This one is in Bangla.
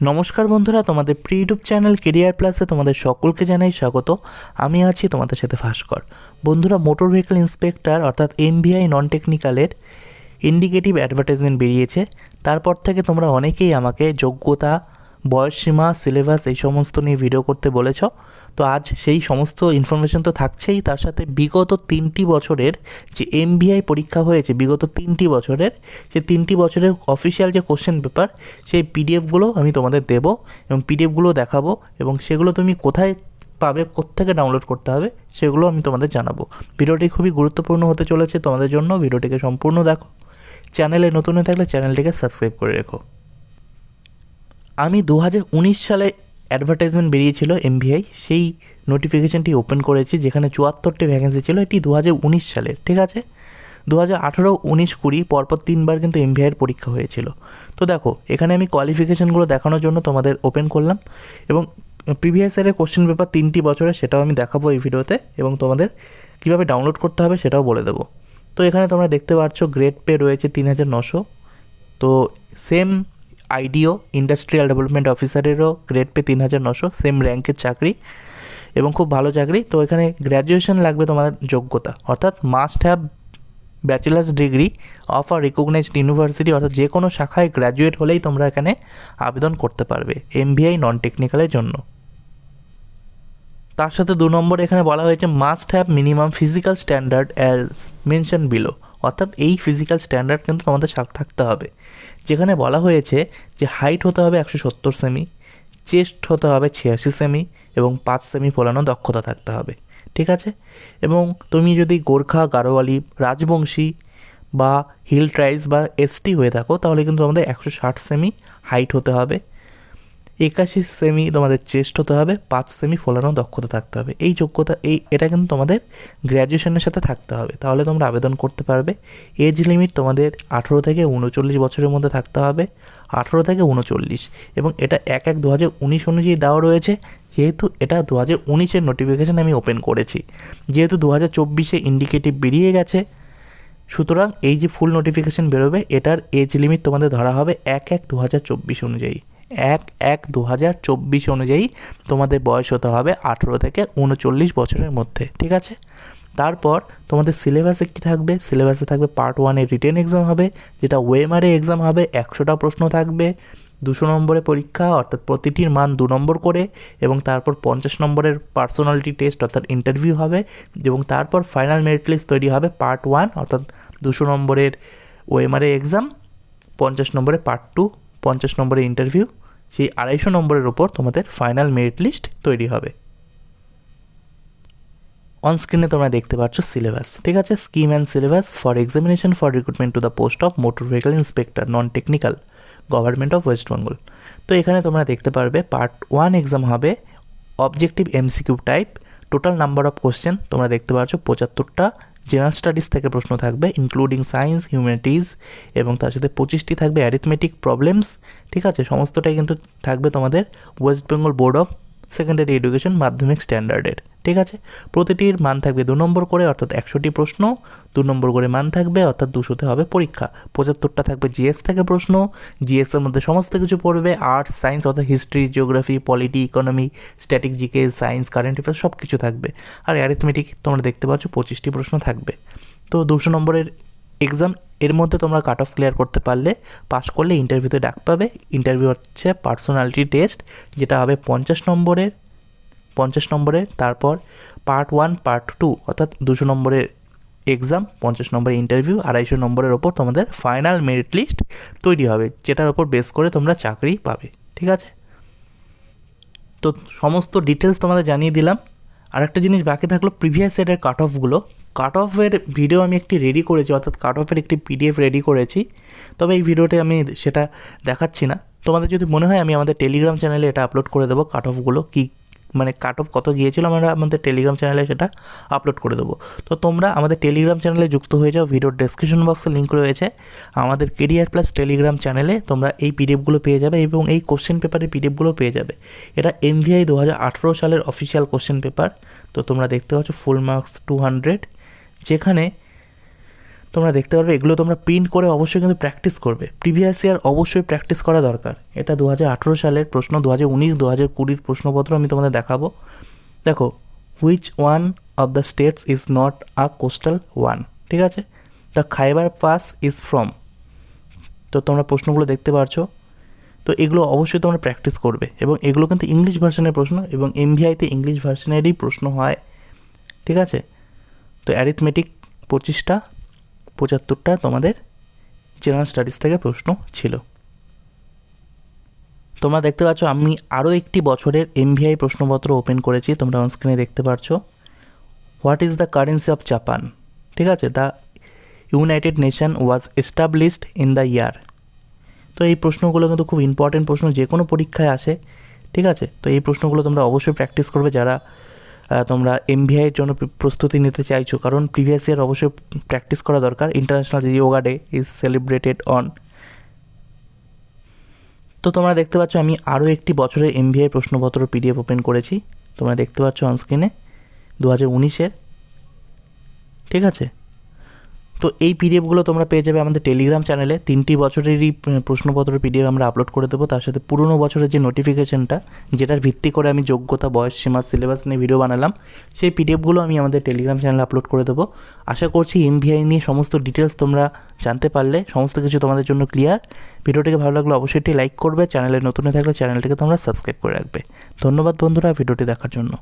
নমস্কার বন্ধুরা, তোমাদের প্রি ইউটিউব চ্যানেল কেরিয়ার প্লাসে তোমাদের সকলকে জানাই স্বাগত। আমি আছি তোমাদের সাথে ভাস্কর। বন্ধুরা মোটর ভেহিকেল ইন্সপেক্টর অর্থাৎ এমভিআই নন টেকনিক্যালের ইন্ডিকেটিভ অ্যাডভার্টাইজমেন্ট বেরিয়েছে। তারপর থেকে তোমরা অনেকেই আমাকে যোগ্যতা বয়সসীমা সিলেবাস এই সমস্ত নিয়ে ভিডিও করতে বলেছ, তো আজ সেই সমস্ত ইনফরমেশন তো থাকছেই। তার সাথে বিগত তিনটি বছরের যে এমবিআই পরীক্ষা হয়েছে, বিগত তিনটি বছরের, সেই তিনটি বছরের অফিসিয়াল যে কোশ্চেন পেপার সেই পিডিএফগুলো আমি তোমাদের দেবো এবং পিডিএফগুলো দেখাবো এবং সেগুলো তুমি কোথায় পাবে, কোত্থেকে ডাউনলোড করতে হবে, সেগুলো আমি তোমাদের জানাব। ভিডিওটি খুবই গুরুত্বপূর্ণ হতে চলেছে তোমাদের জন্য, ভিডিওটিকে সম্পূর্ণ দেখো। চ্যানেলে নতুন হয়ে থাকলে চ্যানেলটিকে সাবস্ক্রাইব করে রেখো। আমি দু হাজার উনিশ সালে অ্যাডভার্টাইজমেন্ট বেরিয়েছিল এমভিআই সেই নোটিফিকেশানটি ওপেন করেছি যেখানে চুয়াত্তরটি ভ্যাকেন্সি ছিল, এটি দু সালের, ঠিক আছে? দু হাজার আঠেরো উনিশ কুড়ি পরপর তিনবার কিন্তু এমভিআইয়ের পরীক্ষা হয়েছিল। তো দেখো, এখানে আমি কোয়ালিফিকেশানগুলো দেখানোর জন্য তোমাদের ওপেন করলাম এবং প্রিভিয়াস ইয়ারের কোশ্চেন পেপার তিনটি বছরে সেটাও আমি দেখাবো এই ভিডিওতে এবং তোমাদের কীভাবে ডাউনলোড করতে হবে সেটাও বলে দেবো। তো এখানে তোমরা দেখতে পাচ্ছ গ্রেড পে রয়েছে তিন হাজার নশো। তো সেম আইডিও ইন্ডাস্ট্রিয়াল ডেভেলপমেন্ট অফিসারেরও গ্রেড পে তিন হাজার নশো সেম র্যাঙ্কের চাকরি এবং খুব ভালো চাকরি। তো এখানে গ্র্যাজুয়েশন লাগবে তোমাদের যোগ্যতা। অর্থাৎ must have bachelor's degree of a recognized university অর্থাৎ যে কোনো শাখায় গ্র্যাজুয়েট হলেই তোমরা এখানে আবেদন করতে পারবে এমবিআই নন টেকনিক্যালের জন্য। তার সাথে দু নম্বর এখানে বলা হয়েছে must have minimum physical standard as mention below অর্থাৎ এই ফিজিক্যাল স্ট্যান্ডার্ড কিন্তু তোমাদের সাথে থাকতে হবে। যেখানে বলা হয়েছে যে হাইট হতে হবে একশো সত্তর সেমি চেস্ট হতে হবে ছিয়াশি সেমি এবং পাঁচ সেমি ফোলানো দক্ষতা থাকতে হবে। ঠিক আছে? এবং তুমি যদি গোর্খা, গারোয়ালি, রাজবংশী বা হিল ট্রাইবস বা এসটি হয়ে থাকো, তাহলে কিন্তু তোমাদের একশো ষাট সেমি হাইট হতে হবে। একাশি সেমি তোমাদের চেস্ট হতে হবে, পাঁচ সেমি ফোলানো দক্ষতা থাকতে হবে। এই যোগ্যতা, এই, এটা কিন্তু তোমাদের গ্র্যাজুয়েশনের সাথে থাকতে হবে। তাহলে তোমরা আবেদন করতে পারবে। এজ লিমিট তোমাদের আঠেরো থেকে উনচল্লিশ বছরের মধ্যে থাকতে হবে, আঠেরো থেকে উনচল্লিশ। এবং এটা এক এক দু হাজার উনিশ অনুযায়ী দেওয়া রয়েছে, যেহেতু এটা দু হাজার উনিশের নোটিফিকেশান আমি ওপেন করেছি। যেহেতু দু হাজার চব্বিশে ইন্ডিকেটিভ বেরিয়ে গেছে, সুতরাং এই যে ফুল নোটিফিকেশান বেরোবে, এটার এজ লিমিট তোমাদের ধরা হবে এক এক দু হাজার চব্বিশ অনুযায়ী। এক এক দু হাজার চব্বিশ অনুযায়ী তোমাদের বয়স হতে হবে আঠেরো থেকে উনচল্লিশ বছরের মধ্যে, ঠিক আছে? তারপর তোমাদের সিলেবাসে কী থাকবে? সিলেবাসে থাকবে পার্ট ওয়ানের রিটেন এক্সাম হবে, যেটা ওয়েমারে এক্সাম হবে, একশোটা প্রশ্ন থাকবে, দুশো নম্বরে পরীক্ষা, অর্থাৎ প্রতিটির মান দু নম্বর করে, এবং তারপর পঞ্চাশ নম্বরের পার্সোনালিটি টেস্ট অর্থাৎ ইন্টারভিউ হবে, এবং তারপর ফাইনাল মেরিট লিস্ট তৈরি হবে পার্ট ওয়ান অর্থাৎ দুশো নম্বরের ওএমআরএ এক্সাম পঞ্চাশ নম্বরে পার্ট টু পঞ্চাশ নম্বরের ইন্টারভিউ সেই আড়াইশো নম্বরের ওপর তোমাদের ফাইনাল মেরিট লিস্ট তৈরি হবে। অন স্ক্রিনে তোমরা দেখতে পাচ্ছ সিলেবাস ঠিক আছে? Scheme and syllabus for examination for recruitment to the post of motor vehicle inspector non technical government of West Bengal তো এখানে তোমরা দেখতে পারবে পার্ট ওয়ান এক্সাম হবে objective MCQ type total number of question তোমরা দেখতে পাচ্ছ, পঁচাত্তরটা জেনারেল স্টাডিজ থেকে প্রশ্ন থাকবে ইনক্লুডিং সায়েন্স হিউম্যানিটিজ এবং তার সাথে পঁচিশটি থাকবে অ্যারিথমেটিক প্রবলেমস ঠিক আছে? সমস্তটাই কিন্তু থাকবে তোমাদের West Bengal board of secondary education Madhyamik স্ট্যান্ডার্ডের ঠিক আছে? প্রতিটির মান থাকবে দু নম্বর করে, অর্থাৎ একশোটি প্রশ্ন, দু নম্বর করে মান থাকবে, অর্থাৎ দুশোতে হবে পরীক্ষা। পঁচাত্তরটা থাকবে জিএস থেকে প্রশ্ন জিএসের মধ্যে সমস্ত কিছু পড়বে আর্টস সায়েন্স অর্থাৎ history geography polity economy static GK science current affairs সব কিছু থাকবে। আর অ্যারিথমেটিক তোমরা দেখতে পাচ্ছ, পঁচিশটি প্রশ্ন থাকবে। তো দুশো নম্বরের এক্সাম এর মধ্যে তোমরা কাট অফ ক্লিয়ার করতে পারলে পাস করলে ইন্টারভিউতে ডাক পাবে। ইন্টারভিউ হচ্ছে পার্সোনালিটি টেস্ট যেটা হবে পঞ্চাশ নম্বরের পঞ্চাশ নম্বরের, তারপর পার্ট ওয়ান পার্ট টু অর্থাৎ দুশো নম্বরের এক্সাম পঞ্চাশ নম্বরের ইন্টারভিউ আড়াইশো নম্বরের ওপর তোমাদের ফাইনাল মেরিট লিস্ট তৈরি হবে, যেটার ওপর বেস করে তোমরা চাকরি পাবে, ঠিক আছে? তো সমস্ত ডিটেলস তোমাদের জানিয়ে দিলাম। আর একটা জিনিস বাকি থাকল প্রিভিয়াস ইয়ারের কাট অফগুলো কাট অফের ভিডিও আমি একটি রেডি করেছি, অর্থাৎ কাট অফের একটি পিডিএফ রেডি করেছি। তবে এই ভিডিওতে আমি সেটা দেখাচ্ছি না। তোমাদের যদি মনে হয় আমি আমাদের টেলিগ্রাম চ্যানেলে এটা আপলোড করে দেবো কাট অফগুলো কী মানে কাট অফ কত গিয়েছিল, আমরা আমাদের টেলিগ্রাম চ্যানেলে সেটা আপলোড করে দেবো। তো তোমরা আমাদের টেলিগ্রাম চ্যানেলে যুক্ত হয়ে যাও ভিডিওর ডেসক্রিপশন বক্সে লিঙ্ক রয়েছে। আমাদের কেরিয়ার প্লাস টেলিগ্রাম চ্যানেলে তোমরা এই পিডিএফগুলো পেয়ে যাবে এবং এই কোশ্চেন পেপারের পিডিএফগুলো পেয়ে যাবে। এটা এমভিআই দু হাজার আঠেরো সালের অফিসিয়াল কোশ্চেন পেপার তো তোমরা দেখতে পাচ্ছ ফুল মার্কস টু হান্ড্রেড যেখানে তোমরা দেখতে পারবে, এগুলো তোমরা প্রিন্ট করে অবশ্যই কিন্তু প্র্যাকটিস করবে। প্রিভিয়াস ইয়ার অবশ্যই প্র্যাকটিস করা দরকার। এটা দু হাজার আঠেরো সালের প্রশ্ন দু হাজার উনিশ দু হাজার কুড়ির প্রশ্নপত্র আমি তোমাদের দেখাবো। দেখো which one of the states is not a coastal one ঠিক আছে? The Khyber pass is from তো তোমরা প্রশ্নগুলো দেখতে পারছ। তো এগুলো অবশ্যই তোমরা প্র্যাকটিস করবে। এবং এগুলো কিন্তু ইংলিশ ভার্সনের প্রশ্ন এবং এমভিআইতে ইংলিশ ভার্সনেরই প্রশ্ন হয়। ঠিক আছে? তো অ্যারিথমেটিক পঁচিশটা, পঁচাত্তরটা তোমাদের জেনারেল স্টাডিজ থেকে প্রশ্ন ছিল। তোমরা দেখতে পাচ্ছ, আমি আরও একটি বছরের এমভিআই প্রশ্নপত্র ওপেন করেছি, তোমরা অনস্ক্রিনে দেখতে পাচ্ছ what is the currency of Japan ঠিক আছে? The United Nation was established in the year তো এই প্রশ্নগুলো কিন্তু খুব ইম্পর্টেন্ট প্রশ্ন, যে কোনো পরীক্ষায় আসে, ঠিক আছে? তো এই প্রশ্নগুলো তোমরা অবশ্যই প্র্যাকটিস করবে যারা তোমরা এম এর জন্য প্রস্তুতি নিতে চাইছো। কারণ প্রিভিয়াস ইয়ার অবশ্যই প্র্যাকটিস করা দরকার। International yoga day is celebrated on তো তোমরা দেখতে পাচ্ছ, আমি আরও একটি বছরের এমভিআই প্রশ্নপত্র পিডিএফ ওপেন করেছি। তোমরা দেখতে পাচ্ছ অনস্ক্রিনে দু হাজার উনিশের। ঠিক আছে? তো এই পিডিএফগুলো তোমরা পেয়ে যাবে আমাদের টেলিগ্রাম চ্যানেলে তিনটি বছরেরই প্রশ্নপত্র পিডিএফ আমরা আপলোড করে দেবো। তার সাথে পুরনো বছরের যে নোটিফিকেশনটা যেটার ভিত্তি করে আমি যোগ্যতা, বয়স, সীমা সিলেবাস নিয়ে ভিডিও বানালাম, সেই পিডিএফগুলো আমি আমাদের টেলিগ্রাম চ্যানেলে আপলোড করে দেবো। আশা করছি এমভিআই নিয়ে সমস্ত ডিটেলস তোমরা জানতে পারলে, সমস্ত কিছু তোমাদের জন্য ক্লিয়ার ভিডিওটিকে ভালো লাগলে অবশ্যই একটি লাইক করবে। চ্যানেলে নতুন থাকলে চ্যানেলটিকে তোমরা সাবস্ক্রাইব করে রাখবে। ধন্যবাদ বন্ধুরা ভিডিওটি দেখার জন্য।